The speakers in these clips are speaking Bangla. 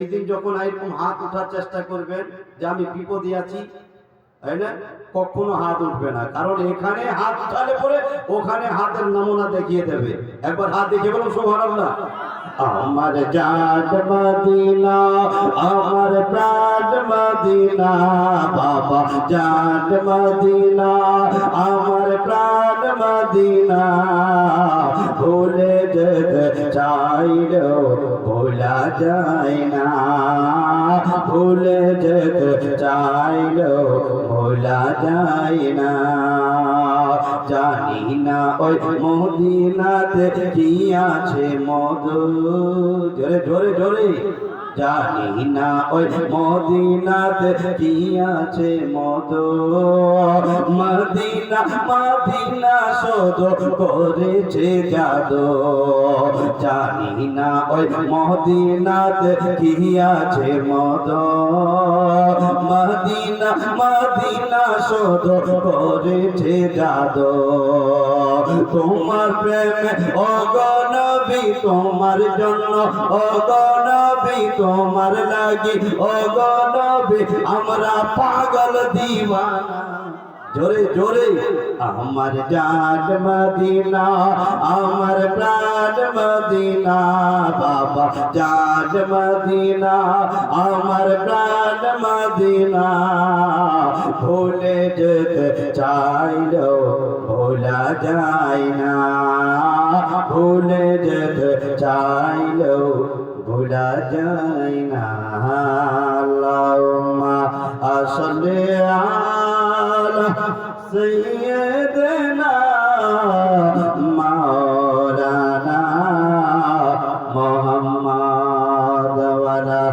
সেদিন যখন এরকম হাত ওঠার চেষ্টা করবেন যে আমি বিপদে আছি, তাই না? কখনো হাত উঠবে না। কারণ এখানে হাত উঠালে পরে ওখানে হাতের নমুনা দেখিয়ে দেবে। একবার হাত দেখিয়ে বলুন, সুবহানাল্লাহ। আমার জাত মদিনা, আমার প্রাণ মদিনা, বাবা জাত মদিনা, আমার প্রাণ মদিনা। ভুলে যেতে চাইলেও ভোলা যায় না। ভুলে যেতে চাইলেও ভোলা যায় না। জানি না ওই মদিনাতে কি আছে মধু। জোরে জোরে জোরে। জানি না ওই মদিনাতে কি আছে মধু। মদিনা মদিনা শোধ করেছে জাদু। জানি না ওই মদিনাতে কি আছে মদ মদিনা মদিনা শোধ করেছে জাদু। তোমার প্রেমে অগণবী তোমার জন্য অগণবী তোমার লাগি অগণবী আমরা পাগল দিওয়ানা। জোরে জোরে, আমার জান মদিনা, আমার প্রাণ মদিনা, বাবা, জান মদিনা, আমার প্রাণ মদিনা। ভুলে যেতে চাইলেও ভোলা যায় না। ভুলে যেতে চাইলেও ভোলা যায় না আল্লাহুম্মা আসলে আলা সাইয়্যিদিনা মাওলানা মুহাম্মদ ওয়া আলা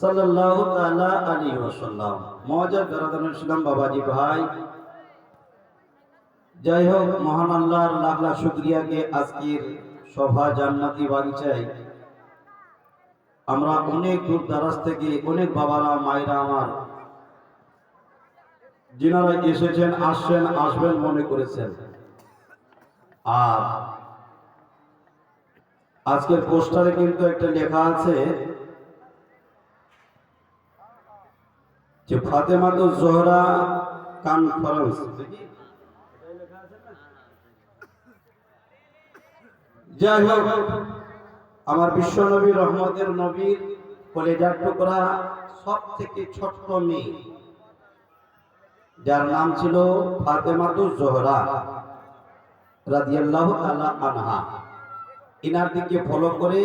সাল্লাল্লাহু তাআলা আলাইহি ওয়াসাল্লাম। মওয়াজা গরাদানুল ইসলাম বাবাজি ভাই। যাই হোক, মহান আল্লাহর লাখ লাখ শুকরিয়াকে আজকের সভা জান্নাতি বাগিচায়। আমরা অনেক দূর দারাজ থেকে অনেক বাবারা, মায়েরা আমার, যিনারা এসেছেন, আসছেন, আসবেন মনে করেছেন। আর আজকের পোস্টারে কিন্তু একটা লেখা আছে যে, ফাতেমাতু জোহরা কনফারেন্স। যাই হোক আমার বিশ্ব নবী রহমতের নবীর কলেজার টুকরা সব থেকে ছোট্ট মেয়ে। যার নাম ছিল ফাতেমাতু জোহরা রাদিয়াল্লাহু তাআলা আনহা। ইনার দিকে ফলো করে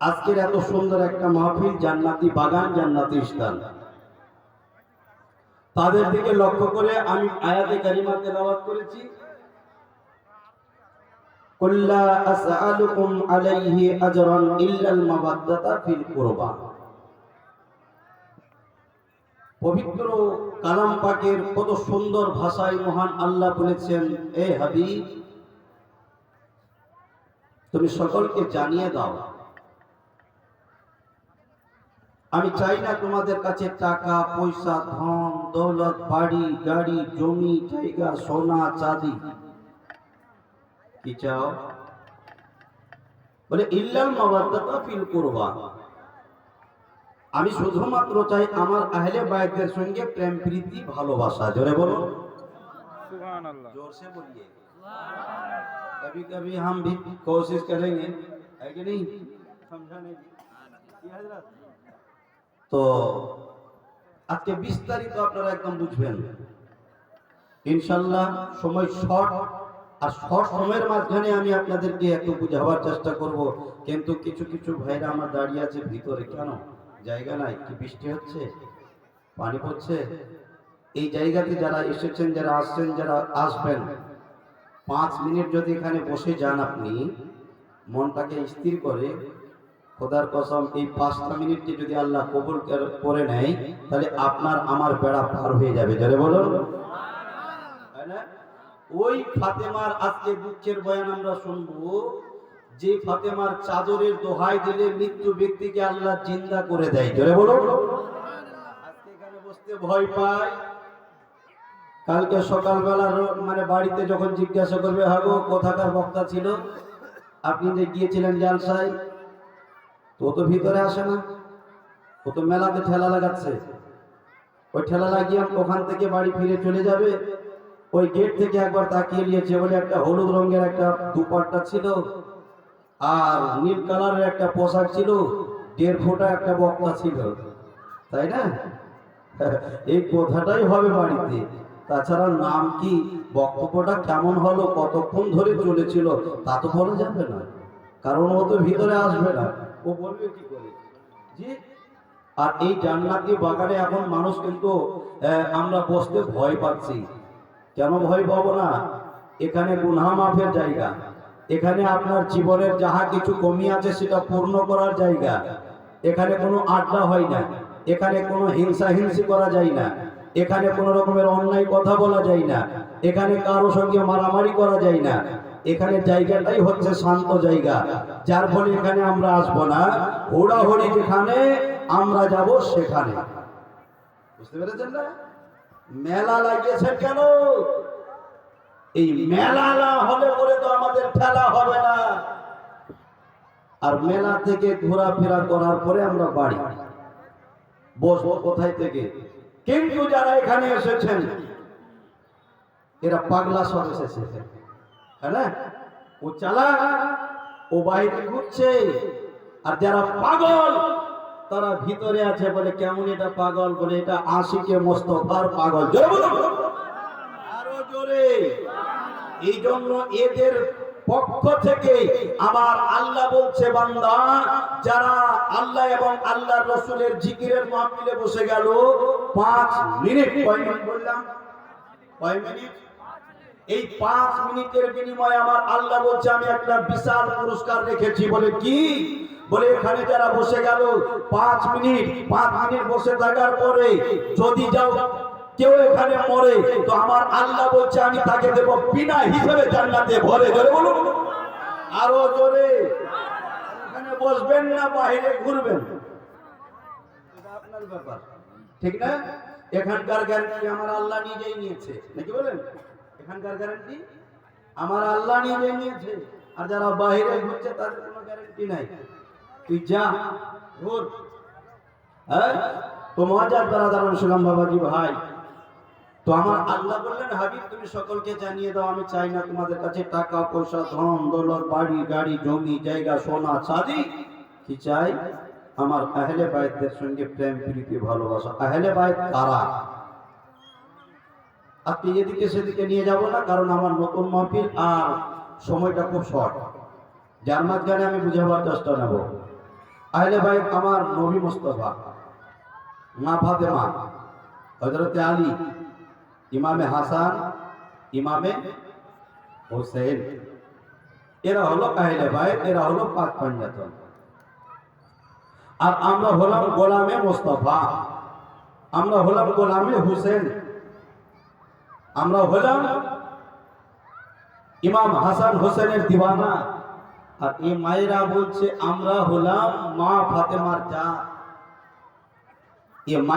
আজকের এত সুন্দর একটা মাহফিল, জান্নাতি বাগান, জান্নাতি স্থান। তাদের দিকে লক্ষ্য করে আমি আয়াতে কারিমা তেলাওয়াত করেছি। পবিত্র কালাম পাকের কত সুন্দর ভাষায় মহান আল্লাহ বলেছেন, এ তুমি সকলকে জানিয়ে দাও। আমি চাই না তোমাদের কাছে টাকা, পয়সা, ধন, দৌলত, বাড়ি, গাড়ি, জমি, জায়গা, সোনা, চাঁদি। কি চাও বলে ইল্লাল মাওয়াদ্দাতা ফিল কুরবা আমি শুধুমাত্র চাই আমার আহলে বায়তের সঙ্গে প্রেম প্রীতি ভালোবাসা জোরে বলো सुभान अल्लाह जोर से बोलिए कभी कभी हम भी कोशिश करेंगे है कि नहीं समझाने की কি হাজরাত? তো আজকে বিস্তারিত আপনারা একদম বুঝবেন ইনশাল্লাহ সময় শর্ট আর শর্ট সময়ের মাঝখানে আমি আপনাদেরকে একটু বুঝাবার চেষ্টা করব। কিন্তু কিছু কিছু ভাইরা আমার দাঁড়িয়ে আছে ভিতরে। কেন? জায়গা নাই। কি বৃষ্টি হচ্ছে? পানি পড়ছে? এই জায়গাতে যারা এসেছেন, যারা আসছেন, যারা আসবেন, পাঁচ মিনিট যদি এখানে বসে যান আপনি, মনটাকে স্থির করে, খোদার কসম, এই পাঁচটা মিনিটকে যদি আল্লাহ কবুল করে নেয়, তাহলে আপনার আমার বেড়া পার হয়ে যাবে। যারে বলুন? ওই ফাতেমার আজকে দুঃখের বয়ান আমরা শুনব, যে ফাতেমার চাদরের দোহাই দিলে মৃত্যু ব্যক্তিকে আল্লাহ জিন্দা করে দেয়। জোরে বলো আজকে এখানে বসতে ভয় পায়। কালকে সকালবেলা মানে বাড়িতে যখন জিজ্ঞাসা করবে হাগো কোথাকার বক্তা ছিল? আপনি যে গিয়েছিলেন জালসায়, তো তো ভিতরে আসে না। ও তো মেলাতে ঠেলা লাগাচ্ছে। ওই ঠেলা লাগিয়ে ওখান থেকে বাড়ি ফিরে চলে যাবে। ওই গেট থেকে একবার তাকিয়ে নিয়েছে বলে একটা হলুদ রঙের একটা দুপাট্টা ছিল, আর নীল কালারের একটা পোশাক ছিল, দেড় ফোঁটা একটা বক্তা ছিল। তাই না? এই কথাটাই হবে বাড়িতে। তাছাড়া নাম কি, বক্তব্যটা কেমন হলো, কতক্ষণ ধরে চলেছিল, তা তো বলা যাবে না। কারণ ও তো ভিতরে আসবে না। ও বলবে কি করে? জি? আর এই জান্নাতি বাগানে এখন মানুষ কিন্তু আমরা বসতে ভয় পাচ্ছি। কেন ভয় পাবো না? এখানে গুনহা মাফের জায়গা। এখানে আপনার জীবনের যাহা কিছু কমি আছে, সেটা পূর্ণ করার জায়গা। এখানে কোনো আড্ডা হয় না। এখানে কোনো হিংসা হিংসি করা যায় না। এখানে কোনো রকমের অন্যায় কথা বলা যায় না। এখানে কারও সঙ্গে মারামারি করা যায় না। এখানে জায়গাটাই হচ্ছে শান্ত জায়গা। যার ফলে এখানে আমরা আসব না। হুড়াহুড়ি যেখানে, আমরা যাব সেখানে। বুঝতে পেরেছেন না? মেলা লাগিয়েছে কেন? এই মেলা না হলে পরে তো আমাদের খেলা হবে না। আর মেলা থেকে ঘোরাফেরা করার পরে আমরা বাড়ি। বসবো কোথায় থেকে? কিন্তু যারা এখানে এসেছেন, এরা পাগলা সব এসেছে। হ্যাঁ ও চালা ও বাইরে ঘুরছে। আর যারা পাগল তারা ভিতরে আছে বলে কেমন এটা পাগল বলে এটা আশিকে মোস্তফার পাগল। আরও জোরে। এই জন্য এদের পক্ষ থেকে আমার আল্লাহ বলছে, বান্দা, যারা আল্লাহ এবং আল্লাহ রসুলের জিকিরের মাহফিলে বসে গেল, পাঁচ মিনিট, কয় মিনিট বললাম? কয় মিনিট? এই পাঁচ মিনিটের বিনিময়ে আমার আল্লাহ বলছে, আমি একটা বিশাল পুরস্কার রেখেছি বলে কি? বলে এখানে যারা বসে গেল, পাঁচ মিনিট পাঁচ মিনিট বসে থাকার পরে যদি যাও, কেউ এখানে মরে, তো আমার আল্লাহ বলছে, আমি তাকে দেব বিনা হিসেবে জান্নাতে ভরে। জোরে বলুন। আরও জোরে। এখানে বসবেন না বাইরে ঘুরবেন। আপনার ব্যাপার। ঠিক না? এখানকার গ্যারান্টি আমার আল্লাহ নিজেই নিয়েছে। নাকি বলেন? এখানকার গ্যারান্টি আমার আল্লাহ নিয়েছে। আর যারা বাইরে ঘুরছে, তাদের কোনো গ্যারান্টি নাই। তুই যা, ঘুর। হ্যাঁ? তো মজার দ্বারা দাঁড়ান শুনলাম বাবাজি ভাই। তো আমার আল্লাহ বললেন, হাবিব, তুমি সকলকে জানিয়ে দাও, আমি চাই না তোমাদের কাছে টাকা, পয়সা, ধন, দৌলত, বাড়ি, গাড়ি, জমি, জায়গা, সোনা চাঁদি কি চাই? আমার আহলে বায়তদের সঙ্গে প্রেম, প্রীতি, ভালোবাসা। আহলে বায়ত কারা? আপনি এদিকে সেদিকে নিয়ে যাব না, কারণ আমার নতুন মাহফিল আর সময়টা খুব শর্ট। যার মাঝখানে আমি বুঝাবার চেষ্টা নেব। আহলে বায়ত আমার নবী মুস্তফা মা ফাতেমা হজরতে আলী, ইমামে হাসান, ইমামে হোসেন এরা হলো আহলে বায়ত এরা হলো পাক পাঞ্জাতন আর আমরা হলাম গোলামে মোস্তফা, আমরা হলাম গোলামে হুসেন আমরা হলাম ইমাম হাসান হোসেনের দিওয়ানা। আর এই মায়েরা বলছে আমরা হলাম মা ফাতেমার যা এ মা